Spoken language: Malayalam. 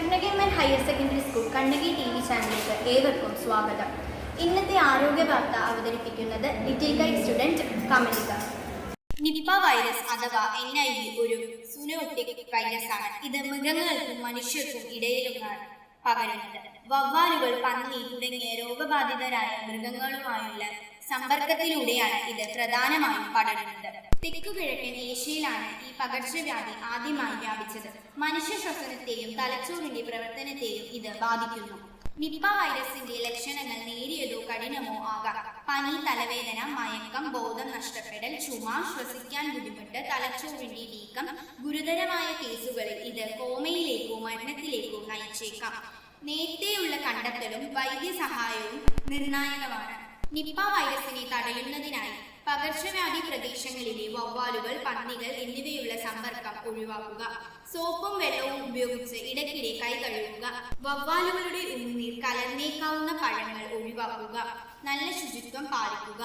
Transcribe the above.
Kannakiamman higher secondary school Kannaki T V ചാനലിലേക്ക് ഏവർക്കും സ്വാഗതം. ഇന്നത്തെ ആരോഗ്യ വാർത്ത അവതരിപ്പിക്കുന്നത് little guide student Kamalika. Nipah virus അഥവാ എൻ ഐ വി ഒരു സുനോട്ടിക് വൈറസ് ആണ് ഇത് മൃഗങ്ങൾക്കും മനുഷ്യർക്കും ഇടയിലുമാണ് പകരുന്നത്. വവ്വാലുകൾ പന്നി തുടങ്ങിയ രോഗബാധിതരായ മൃഗങ്ങളുമായുള്ള സമ്പർക്കത്തിലൂടെയാണ് ഇത് പ്രധാനമായും പടരുന്നത്. തെക്കുകിഴക്കൻ ഏഷ്യയിലാണ് ഈ പകർച്ചവ്യാധി ആദ്യമായി വ്യാപിച്ചത്. മനുഷ്യ ശ്വസനത്തെയും തലച്ചോറിന്റെ പ്രവർത്തനത്തെയും ഇത് ബാധിക്കുന്നു. നിപ്പ വൈറസിന്റെ ലക്ഷണങ്ങൾ നേരിയതോ കഠിനമോ ആകാം. പനി തലവേദന മയക്കം ബോധം നഷ്ടപ്പെടൽ ചുമ ശ്വസിക്കാൻ ബുദ്ധിമുട്ട് തലച്ചോറിന്റെ വീക്കം ഗുരുതരമായ കേസുകളിൽ ഇത് കോമയിലേക്കോ മരണത്തിലേക്കോ നയിച്ചേക്കാം. നേരത്തെയുള്ള കണ്ടെത്തലും വൈദ്യസഹായവും നിർണായകമാണ്. നിപ്പ വൈറസിനെ തടയുന്നതിനായി പ്രദേശങ്ങളിലെ വവ്വാലുകൾ പന്നികൾ എന്നിവയുള്ള സമ്പർക്കം ഒഴിവാക്കുക. സോപ്പും വെള്ളവും ഉപയോഗിച്ച് ഇടയ്ക്കിടെ കൈ കഴുകുക. വവ്വാലുകളുടെ ഉമിനീർ കലർന്നേക്കാവുന്ന പഴങ്ങൾ ഒഴിവാക്കുക. നല്ല ശുചിത്വം പാലിക്കുക.